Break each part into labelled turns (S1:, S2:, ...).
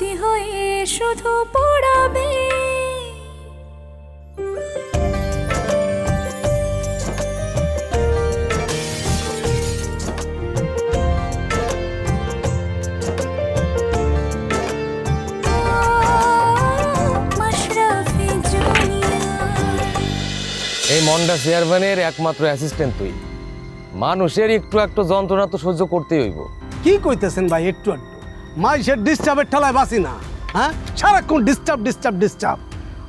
S1: স্মৃতি হয়ে শুধু পড়াবে।
S2: এই মন্ডা চেয়ারম্যানের একমাত্র অ্যাসিস্ট্যান্ট তুই। মানুষের একটু একটু যন্ত্রণা তো সহ্য করতেই হইব।
S3: কি কইতেছেন ভাই একটু একটু? মাইসের ডিস্টার্বের ঠেলায় বাসি না হ্যাঁ? সারাক্ষণ ডিস্টার্ব ডিস্টার্ব ডিস্টার্ব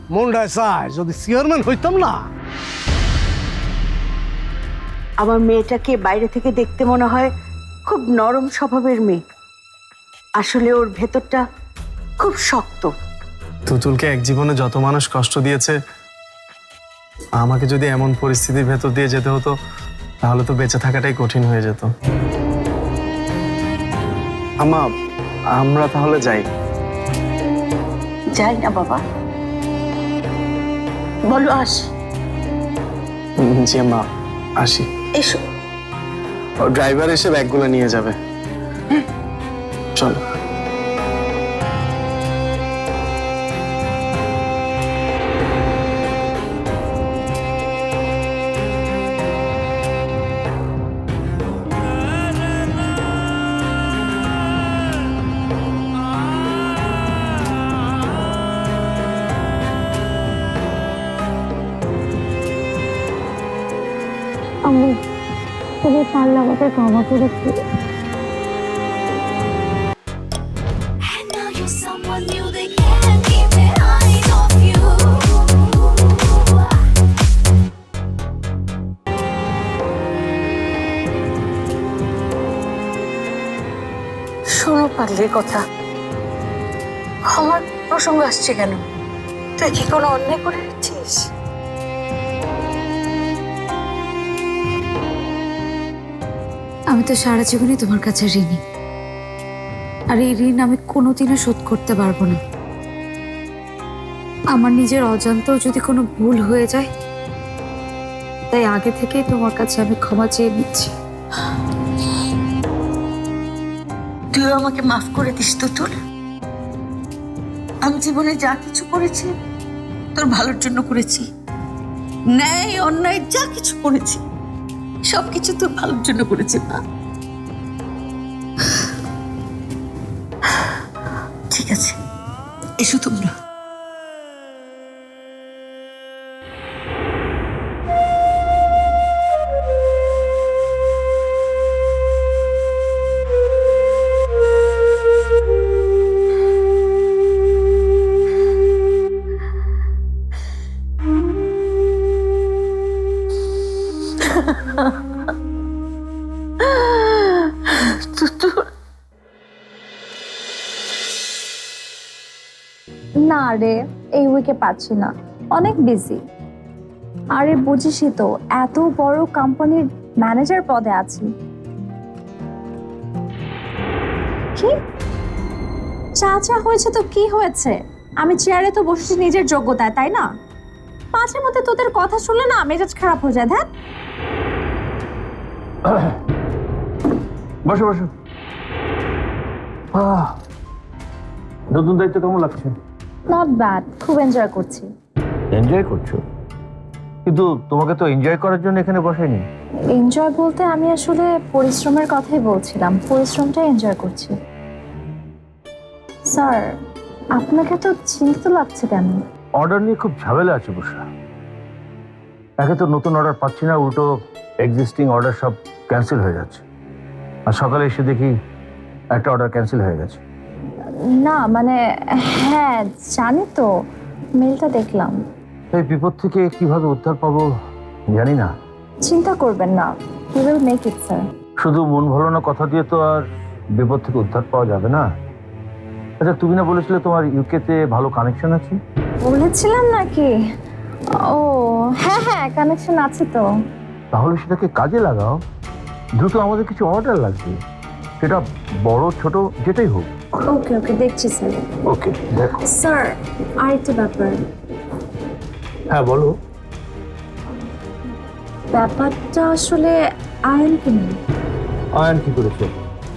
S3: মনটায় চায় যদি চেয়ারম্যান হইতাম না।
S4: আমার মেয়েটাকে বাইরে থেকে দেখতে মনে হয় খুব নরম স্বভাবের মেয়ে। আসলে ওর ভেতরটা খুব শক্ত।
S5: তুতুলকে এক জীবনে যত মানুষ কষ্ট দিয়েছে আমাকে যদি এমন পরিস্থিতির ভেতর দিয়ে যেতে হতো তাহলে তো বেঁচে থাকাটাই কঠিন হয়ে যেত। আমা আমরা তাহলে যাই।
S4: যাই না বাবা। বলো আস।
S5: জি মা আসি।
S4: এসো।
S5: ড্রাইভার এসে ব্যাগগুলো নিয়ে যাবে। চলো।
S6: আমি তুমি পারলে আমাকে ক্ষমা করে দিও।
S1: Someone new, they can't keep their eyes off you.
S4: শোনো কথা আমার প্রসঙ্গ আসছে কেন তুই কি কোনো অন্যায় করে দিচ্ছিস
S7: আমি তো সারা জীবনই তোমার কাছে ঋণী। আর এই ঋণ আমি কোনোদিনও শোধ করতে পারব না। আমার নিজের অজান্তেও যদি কোনো ভুল হয়ে যায়, তাই আগে থেকেই তোমার কাছে আমি ক্ষমা চেয়ে নিচ্ছি।
S4: তুই আমাকে মাফ করে দিস তো তোর আমি জীবনে যা কিছু করেছি, তোর ভালোর জন্য করেছি। ন্যায়, অন্যায় যা কিছু করেছি সব কিছু তোর ভালোর জন্য করেছে মা। ঠিক আছে এসো তোমরা।
S6: না রে, এই উইকে পাচ্ছি না। অনেক বিজি আরে বুঝিসই তো, এত বড় কোম্পানির ম্যানেজার পদে আছি। কি? চাচা হয়েছে তো কি হয়েছে? আমি চেয়ারে তো বসেছি নিজের যোগ্যতায়, তাই না? মাঝে মধ্যে তোদের কথা শুনলে না মেজাজ খারাপ হয়ে যায় দেখ
S8: বসো বসো। নতুন দায়িত্ব কেমন লাগছে?
S6: নট ব্যাড খুব এনজয় করছি।
S8: এনজয় করছ? কিন্তু তোমাকে তো এনজয় করার জন্য এখানে বসাইনি
S6: এনজয় বলতে আমি আসলে পরিশ্রমের কথাই বলছিলাম। পরিশ্রমটাই এনজয় করছি। স্যার আপনাকে তো চিন্তিত লাগছে কেন?
S8: অর্ডার নিয়ে খুব ঝামেলা আছে বুসরা একে তো নতুন অর্ডার পাচ্ছি না উল্টো এক্সিস্টিং অর্ডার সব ক্যান্সেল হয়ে যাচ্ছে। আর সকালে এসে দেখি একটা অর্ডার ক্যান্সেল হয়ে গেছে।
S6: না মানে হ্যাঁ জানি তো। মেলটা দেখলাম।
S8: এই বিপদ থেকে কীভাবে উদ্ধার পাবো জানি না।
S6: চিন্তা করবেন না। You will make it sir
S8: শুধু মন ভোলানো কথা দিয়ে তো আর বিপদ থেকে উদ্ধার পাওয়া যাবে না। আচ্ছা তুমি না বলেছিলে তোমার ইউকেতে ভালো কানেকশন আছে?
S6: বলেছিলাম নাকি? ও হ্যাঁ হ্যাঁ কানেকশন আছে তো।
S8: তাহলে সেটাকে কাজে লাগাও। দ্রুত আমাদের কিছু অর্ডার লাগবে। সেটা বড় ছোট যেটাই হোক।
S6: ওকে ওকে দেখছি স্যার।
S8: ওকে দেখো।
S6: স্যার আরেকটা ব্যাপার।
S8: হ্যাঁ বলো।
S6: ব্যাপারটা আসলে আয়ন কি নেই
S8: আয়ন কি করেছে?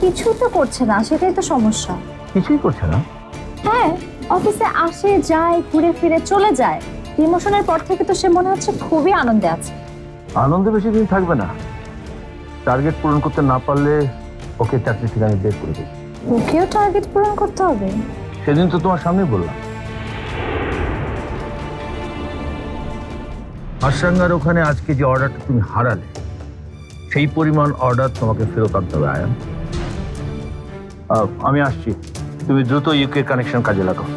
S6: কিছু তো করছে না সেটাই তো সমস্যা।
S8: কিছুই করছে না?
S6: হ্যাঁ অফিসে আসে যায় ঘুরে ফিরে চলে যায়। ডিমোশনের পর থেকে তো সে মনে হচ্ছে খুবই আনন্দে আছে।
S8: আনন্দে বেশি দিন থাকবে না। টার্গেট পূরণ করতে না পারলে ওকে চাকরি থেকে আমি বের করে দিই
S6: ওকেও টার্গেট পূরণ করতে হবে?
S8: সেদিন তো তোমার সামনে বললাম। আসাঙ্গার ওখানে আজকে যে অর্ডারটা তুমি হারালে, সেই পরিমাণ অর্ডার তোমাকে ফেরত আনতে হবে, আয়ান। আমি আসছি। তুমি দ্রুত ইউকে কানেকশন কাজে লাগাও।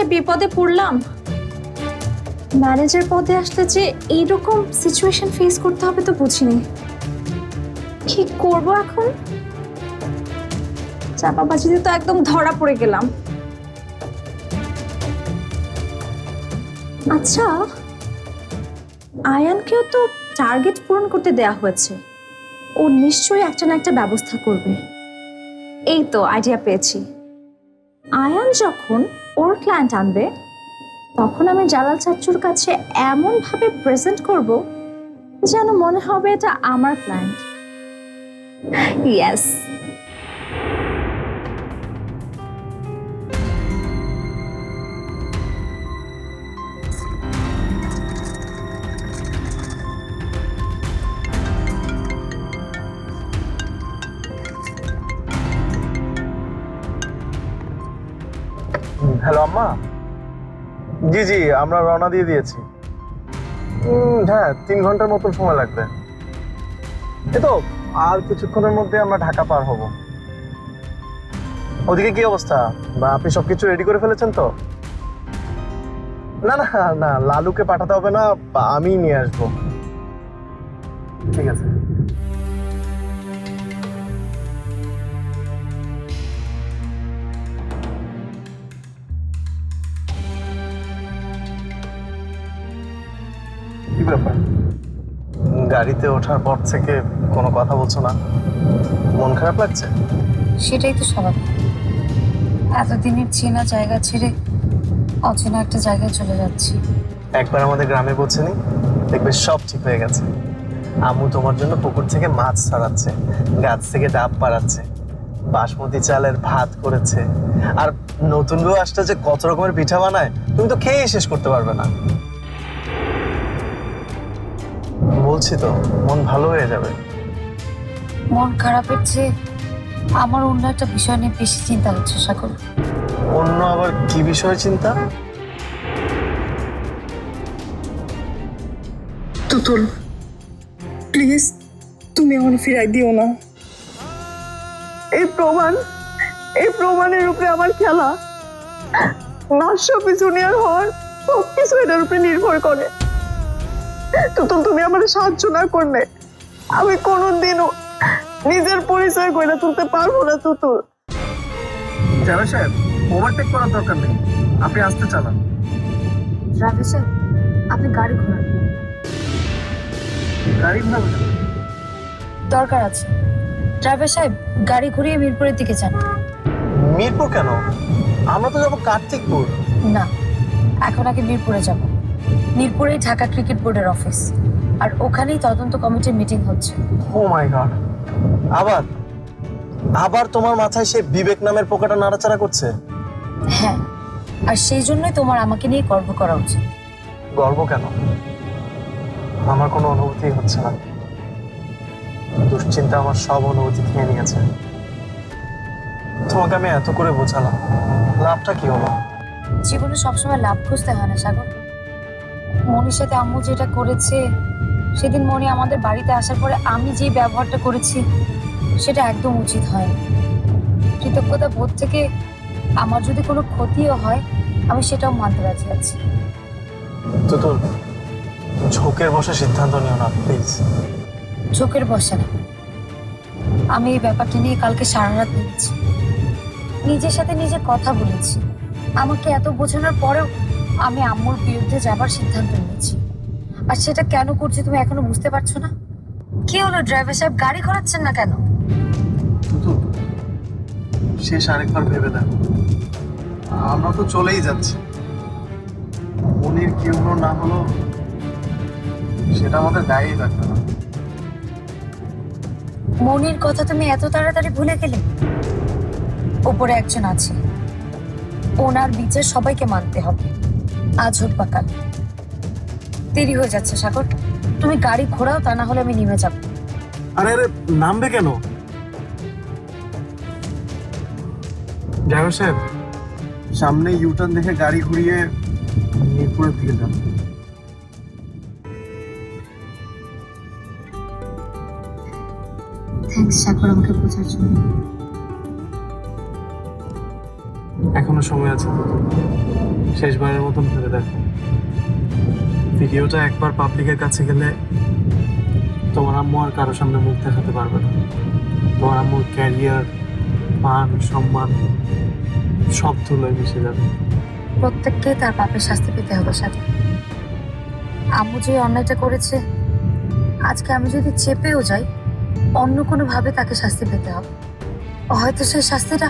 S6: যে বিপদে পড়লাম। ম্যানেজার পদে আসলে যে এইরকম সিচুয়েশন ফেস করতে হবে তো বুঝিনি। কি করব এখন? চাপাবাজিতে তো একদম ধরা পড়ে গেলাম। আচ্ছা আয়ানকেও তো টার্গেট পূরণ করতে দেয়া হয়েছে। ও নিশ্চয়ই একটা না একটা ব্যবস্থা করবে। এই তো আইডিয়া পেয়েছি। আয়ান যখন ওর ক্লায়েন্ট আনবে, তখন আমি জালাল চাচ্চুর কাছে এমন ভাবে প্রেজেন্ট করব যেন মনে হবে এটা আমার ক্লায়েন্ট ইয়েস
S5: জি জি, আমরা রওনা দিয়ে দিয়েছি। হ্যাঁ তিন ঘণ্টার মতো সময় লাগবে। এই তো, আর কিছুক্ষণের মধ্যে আমরা ঢাকা পার হব। ওদিকে কি অবস্থা? বা আপনি সবকিছু রেডি করে ফেলেছেন তো? না না না, লালুকে পাঠাতে হবে না, আমি নিয়ে আসব। ঠিক আছে। গাড়িতে ওঠার পর থেকে কোনো কথা বলছো না? মন খারাপ লাগছে?
S7: সেটাই তো স্বাভাবিক এতদিনের চেনা জায়গা ছেড়ে অচেনা একটা জায়গায় চলে যাচ্ছি।
S5: একবার আমাদের গ্রামে পৌঁছেনি? দেখবে সব ঠিক হয়ে গেছে। আম্মু তোমার জন্য পুকুর থেকে মাছ ছাড়াচ্ছে গাছ থেকে ডাব পাড়াচ্ছে বাসমতি চালের ভাত করেছে। আর নতুন বউ আসতে যে কত রকমের পিঠা বানায় তুমি তো খেয়েই শেষ করতে পারবে না। বলছি তো মন ভালো হয়ে যাবে?
S7: মন খারাপের চেয়ে আমার অন্য একটা বিষয় নিয়ে বেশি চিন্তা হচ্ছে সাগর।
S5: অন্য আবার কি বিষয়ে চিন্তা?
S4: তুতুল প্লিজ তুমি আমার ফিরাই দিও না। এই প্রমাণ এই প্রমাণের উপরে আমার খেলা। নার্সব জুনিয়র হওয়ার সব কিছু এটার উপরে নির্ভর করে। তুতুল তুমি আমার সাহায্য না করলে আমি কোনোদিনও নিজের পরিচয় করে তুলতে পারব না তুতুল।
S5: জানা সাহেব ওভারটেক করার দরকার নেই। আপনি আসতে চালান
S7: ড্রাইভার সাহেব আপনি গাড়ি ঘোরান।
S5: গাড়ি ঘোরাবে
S7: দরকার আছে। ড্রাইভার সাহেব গাড়ি ঘুরিয়ে মিরপুরের দিকে যান।
S5: মিরপুর কেন? আমরা তো যাব কার্তিকপুর।
S7: না এখন আগে মিরপুরে যাব। মিরপুরেই ঢাকা ক্রিকেট বোর্ডের অফিস। আর ওখানেই তদন্ত কমিটির মিটিং হচ্ছে।
S5: ও মাই গড আবার? আবার তোমার মাথায় সে বিবেক নামের পোকাটা নাড়াচাড়া করছে?
S7: হ্যাঁ আর সেই জন্যই তোমার আমাকে নিয়ে গর্ব করা উচিত।
S5: গর্ব কেন? আমার কোনো অনুভূতি হচ্ছে না। দুশ্চিন্তা আমার সব অনুভূতি খেয়ে নিয়েছে। তোমাকে আমি এত করে বোঝালাম। লাভটা কি হলো?
S7: জীবনে সবসময় লাভ খুঁজতে হয় না সাগর। মনির সাথে আম্মু যেটা করেছে সেদিন মনি আমাদের বাড়িতে আসার পরে আমি যে ব্যবহারটা করেছি সেটা একদম উচিত হয়নি। কৃতজ্ঞতা বোধ থেকে আমার যদি কোনো ক্ষতিও হয় আমি সেটাও মানতে রাজি আছি।
S5: তো তোর ঝোঁকের বসে সিদ্ধান্ত নিও না প্লিজ
S7: চোখের বসে না। আমি এই ব্যাপারটা নিয়ে কালকে সারা রাত ভেবেছি। নিজের সাথে নিজে কথা বলেছি। আমাকে এত বোঝানোর পরেও আমি আম্মুর বিরুদ্ধে যাবার সিদ্ধান্ত নিয়েছি। আর সেটা কেন করছি তুমি এখনও বুঝতে পারছ না? কি হলো ড্রাইভার সাহেব গাড়ি ঘোরাচ্ছেন না কেন?
S5: শেষ আরেকবার ভেবে দেখো। আমরা তো চলেই যাচ্ছি। মনির কি হলো না হলো সেটা আমাদের গায়েই লাগবে না।
S7: মনির কথা তুমি এত তাড়াতাড়ি ভুলে গেলে? ওপরে একজন আছে। ওনার বিচার সবাইকে মানতে হবে। আজ হোক বা কাল দেরি হয়ে যাচ্ছে সাগর। তুমি গাড়ি ঘোরাও তা না হলে আমি নেমে যাব।
S5: আরে আরে নামবে কেন? ড্রাইভার সাহেব সামনে ইউটার্ন দেখে গাড়ি ঘুরিয়ে মিরপুরের দিকে যান।
S7: থ্যাংকস সাগর আমাকে বোঝার জন্য।
S5: এখনও সময় আছে। শেষবারের মতন ভেবে দেখো। ভিডিওটা একবার পাবলিকের কাছে গেলে তোমার আম্মু আর কারোর সামনে মুখ দেখাতে পারবে না। তোমার আম্মুর ক্যারিয়ার, মান, সম্মান, সব ধুলোয় মিশে যাবে।
S7: প্রত্যেককে তার পাপের শাস্তি পেতে হবে সাথে আম্মু যে অন্যায়টা করেছে, আজকে আমি যদি চেপেও যাই, অন্য কোনোভাবে তাকে শাস্তি পেতে হবে। হয়তো সেই শাস্তিটা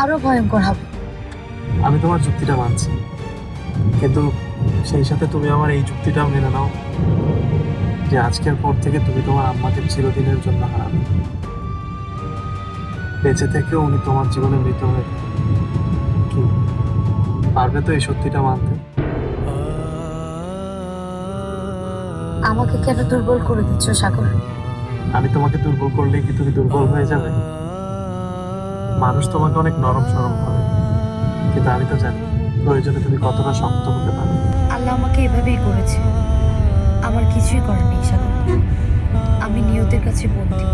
S7: আরও ভয়ঙ্কর হবে।
S5: আমি তোমার যুক্তিটা মানছি। কিন্তু সেই সাথে তুমি আমার এই যুক্তিটাও মেনে নাও যে আজকের পর থেকে তুমি তোমার আম্মাকে চিরদিনের জন্য হারাবে। বেঁচে থেকেও উনি তোমার জীবনে মৃত হয়ে কি? পারবে তো এই সত্যিটা মানতে?
S7: আমাকে কেন দুর্বল করে দিচ্ছ সাগর?
S5: আমি তোমাকে দুর্বল করলে কি তুমি দুর্বল হয়ে যাবে? মানুষ তোমাকে অনেক নরম সরম ভাবে কিন্তু আমি তো জানি প্রয়োজনে তুমি কতটা শক্ত হতে পারো।
S7: আল্লাহ আমাকে এভাবেই করেছে। আমার কিছুই করার নেই, সাগর। আমি নিয়তের কাছে বন্দি।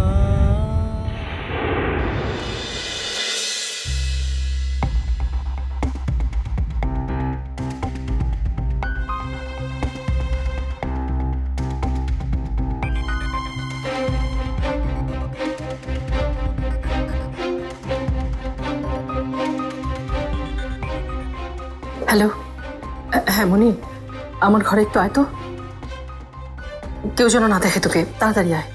S9: হ্যাঁ মনি আমার ঘরে একটু আয় তো। কেউ যেন না দেখে তোকে তাড়াতাড়ি আয়।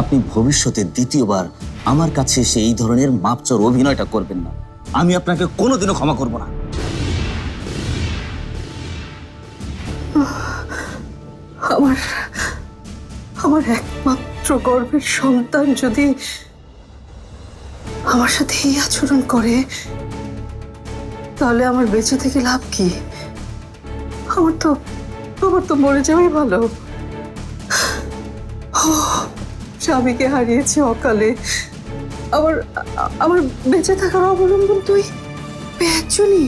S10: আপনি ভবিষ্যতে দ্বিতীয়বার আমার কাছে এসে এই ধরনের মাপচর অভিনয়টা করবেন না। আমি আপনাকে কোনোদিনও ক্ষমা করব না।
S9: আমার আমার একমাত্র গর্বের সন্তান যদি আমার সাথে এই আচরণ করে, তাহলে আমার বেঁচে থেকে লাভ কি? আমার তো আমার তো মরে যাওয়াই ভালো। স্বামীকে হারিয়েছি অকালে। আমার আমার বেঁচে থাকার অবলম্বন তুই একজনই।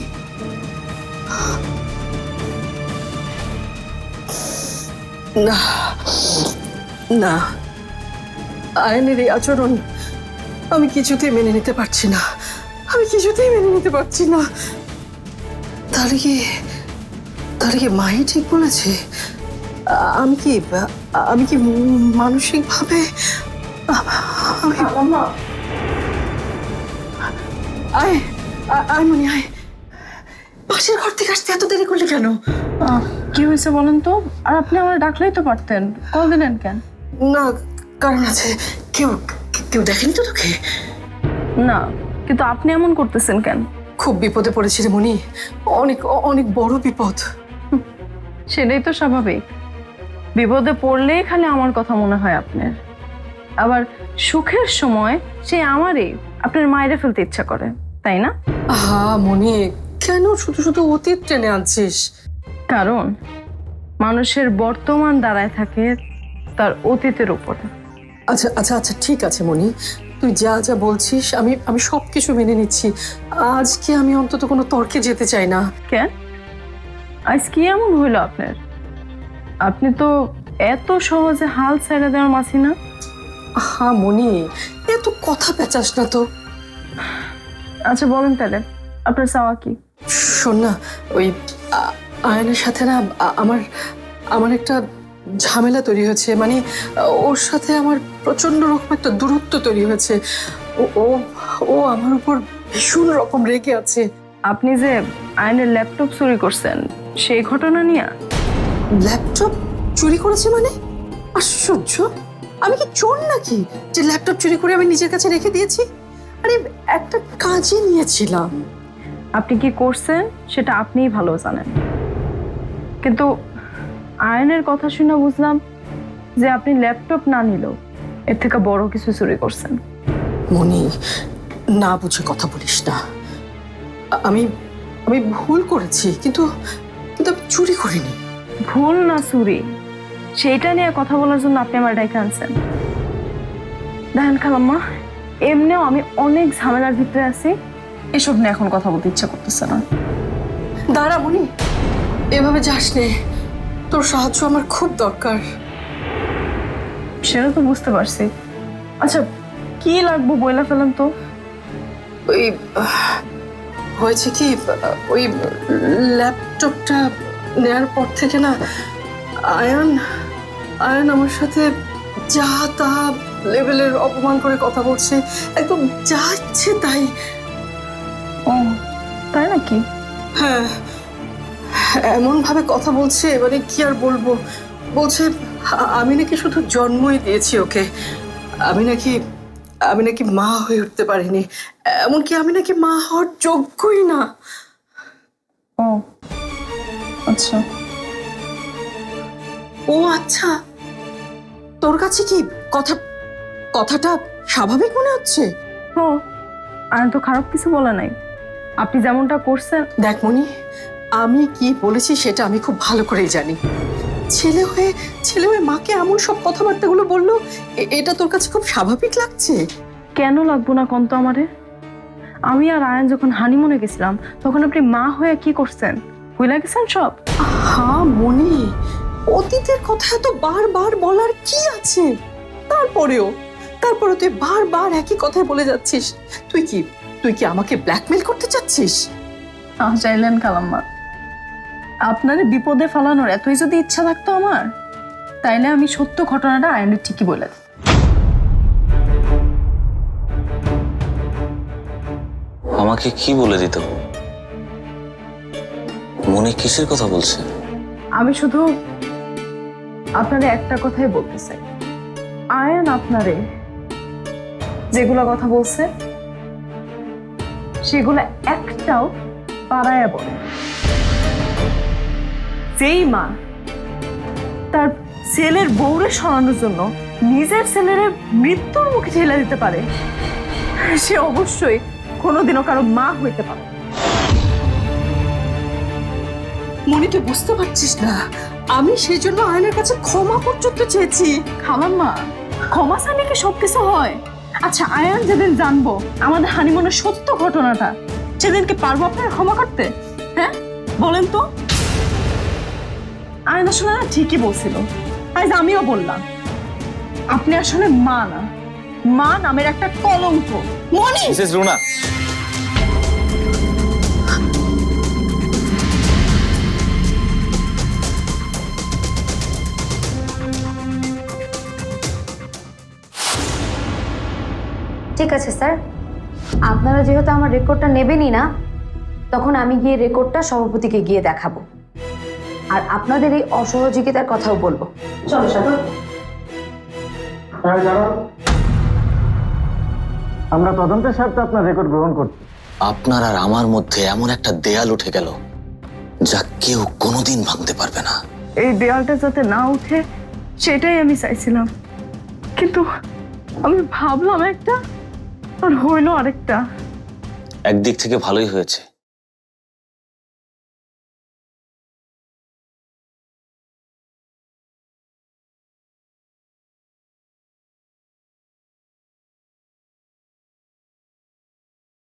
S9: না না। আয়নের এই আচরণ আমি কিছুতেই মেনে নিতে পারছি না। আমি কিছুতেই মেনে নিতে পারছি না। তাহলে কি তাহলে কি মাই ঠিক বলেছে? আমি কি আমি কি মানসিকভাবে আমি আয় আয় মনি আয়। পাশের ঘর থেকে আসতে এত দেরি করলে কেন?
S11: কি হয়েছে বলেন তো? আর আপনি আমার ডাকলেই তো পারতেন। কল দিলেন কেন?
S9: না কারণ আছে কেউ কেউ দেখেনি তো তোকে?
S11: না কিন্তু আপনি এমন করতেছেন কেন?
S9: খুব বিপদে পড়েছি রে মনি। অনেক অনেক বড় বিপদ।
S11: সেটাই তো স্বাভাবিক। বিপদে পড়লেই খালি আমার কথা মনে হয় আপনার। আবার সুখের সময় সে আমারই আপনার মায়েরে ফেলতে ইচ্ছা করে তাই না?
S9: আহা মনি কেন শুধু শুধু অতীত টেনে আনছিস?
S11: কারণ মানুষের বর্তমান দাঁড়ায় থাকে তার অতীতের উপরে।
S9: আচ্ছা আচ্ছা আচ্ছা ঠিক আছে মনি। তুই যা যা বলছিস আমি আমি সব কিছু মেনে নিচ্ছি। আজকে আমি অন্তত কোনো তর্কে যেতে চাই না।
S11: কেন? আজ কি এমন হইল আপনার? আপনি তো এত সহজে হাল ছেড়ে দেওয়ার মাছি না?
S9: হা মনি এত কথা পেঁচাস না তো।
S11: আচ্ছা বলেন তাহলে আপনার চাওয়া কি?
S9: শোন না ওই আয়নের সাথে না আমার আমার একটা ঝামেলা তৈরি হয়েছে মানে ওর সাথে আমার প্রচণ্ড রকম একটা দূরত্ব তৈরি হয়েছে। ও ও ও আমার উপর ভীষণ রকম রেগে আছে।
S11: আপনি যে আইনের ল্যাপটপ চুরি করছেন সেই ঘটনা নিয়ে?
S9: ল্যাপটপ চুরি করেছে মানে? আশ্চর্য! আমি কি চোর নাকি যে ল্যাপটপ চুরি করে আমি নিজের কাছে রেখে দিয়েছি? আরে একটা কাজে নিয়েছিলাম।
S11: আপনি কি করছেন সেটা আপনিই ভালো জানেন। কিন্তু আয়নের কথা শুনে বুঝলাম যে আপনি ল্যাপটপ না নিলেও এর থেকে বড় কিছু চুরি করছেন।
S9: মনি না বুঝে কথা বলিস না। আমি আমি ভুল করেছি কিন্তু কিন্তু আমি চুরি করিনি।
S11: ভুল না চুরি। সেইটা নিয়ে কথা বলার জন্য আপনি আমার ডাইকে আনছেন। দেখেন খালাম্মা এমনিও আমি অনেক ঝামেলার ভিতরে আছি। এসব নিয়ে এখন কথা বলতে ইচ্ছা করতেছে না।
S9: দাঁড়া মনি এভাবে যাস নে। তোর সাহায্য আমার খুব দরকার।
S11: সেটা তো বুঝতে পারছি। আচ্ছা কি লাগবো বইলা ফেলেন তো?
S9: ওই হয়েছে কি ওই ল্যাপটপটা নেয়ার পর থেকে না আয়ন আয়ন আমার সাথে যা তা লেভেলের অপমান করে কথা বলছে একদম যা ইচ্ছে তাই।
S11: ও তাই নাকি?
S9: হ্যাঁ এমন ভাবে কথা বলছে এবারে কি আর বলব? বলছে আমি নাকি শুধু জন্মই দিয়েছি ওকে। আমি নাকি আমি নাকি মা হয়ে উঠতে পারিনি। এমনকি আমি নাকি মা হওয়ার যোগ্যই না।
S11: ও আচ্ছা।
S9: ও আচ্ছা। তোর কাছে কি কথা কথাটা স্বাভাবিক মনে হচ্ছে?
S11: ও আয়ন তো খারাপ কিছু বলা নাই। আপনি যেমনটা করছেন
S9: দেখ মনি আমি কি বলেছি সেটা আমি খুব ভালো করেই জানি। ছেলে হয়ে ছেলে হয়ে মাকে এমন সব কথাবার্তাগুলো বলল এটা তোর কাছে খুব স্বাভাবিক লাগছে?
S11: কেন লাগবো না কন্ত আমারে? আমি আর আয়ন যখন হানিমুনে গেছিলাম তখন আপনি মা হয়ে কি করছেন? ভুলে গেছেন সব?
S9: হ্যাঁ মনি অতীতের কথা এত বারবার বলার কি আছে? তারপরেও তারপরে তুই বারবার একই কথাই বলে যাচ্ছিস। তুই কি তুই কি আমাকে ব্ল্যাকমেল করতে চাচ্ছিস?
S11: আহ চাইলেন কালাম্মা। আপনার বিপদে ফালানোর এতই যদি ইচ্ছা থাকতো আমার তাইলে আমি সত্য ঘটনাটা আয়নের ঠিকই বলে দিতাম।
S10: আমাকে কি বলে দিত? মনে কিসের কথা বলছে?
S11: আমি শুধু আপনারে একটা কথাই বলতে চাই। আয়ন আপনারে যেগুলো কথা বলছে সেগুলো একটাও পাড়ায় বলে। যেই মা তার ছেলের বউরে সরানোর জন্য নিজের ছেলের মৃত্যুর মুখে ঠেলে দিতে পারে সে অবশ্যই কোনোদিনও কারও মা হইতে পারে।
S9: মনি তুই বুঝতে পারছিস না আমি সেই জন্য আয়নের কাছে ক্ষমা পর্যন্ত চেয়েছি।
S11: খালাম্মা ক্ষমা চাইলে কি সবকিছু হয়? আচ্ছা আয়ান যেদিন জানব আমাদের হানিমুনের সত্য ঘটনাটা সেদিনকে পারব আপনার ক্ষমা করতে? হ্যাঁ বলেন তো। আয়ন আসলে না ঠিকই বলছিল। আজ আমিও বললাম আপনি আসলে মা না। মা নামের একটা কলঙ্ক।
S9: মনি!
S10: মিসেস রুনা।
S7: ঠিক আছে স্যার। আপনারা যেহেতু আমার রেকর্ডটা নেবেনই না তখন আমি গিয়ে রেকর্ডটা সভাপতিকে গিয়ে দেখাবো। আর আপনাদের এই অসহযোগিতার কথাও বলব। চলো সাগর
S5: আমরা তদন্তের স্বার্থে আপনার রেকর্ড গ্রহণ করছি।
S10: আপনার আর আমার মধ্যে এমন একটা দেয়াল উঠে গেল যা কেউ কোনোদিন ভাঙতে পারবে না।
S11: এই দেয়ালটা যাতে না উঠে সেটাই আমি চাইছিলাম। কিন্তু আমি ভাবলাম একটা আর হইল আরেকটা।
S10: একদিক থেকে ভালোই হয়েছে।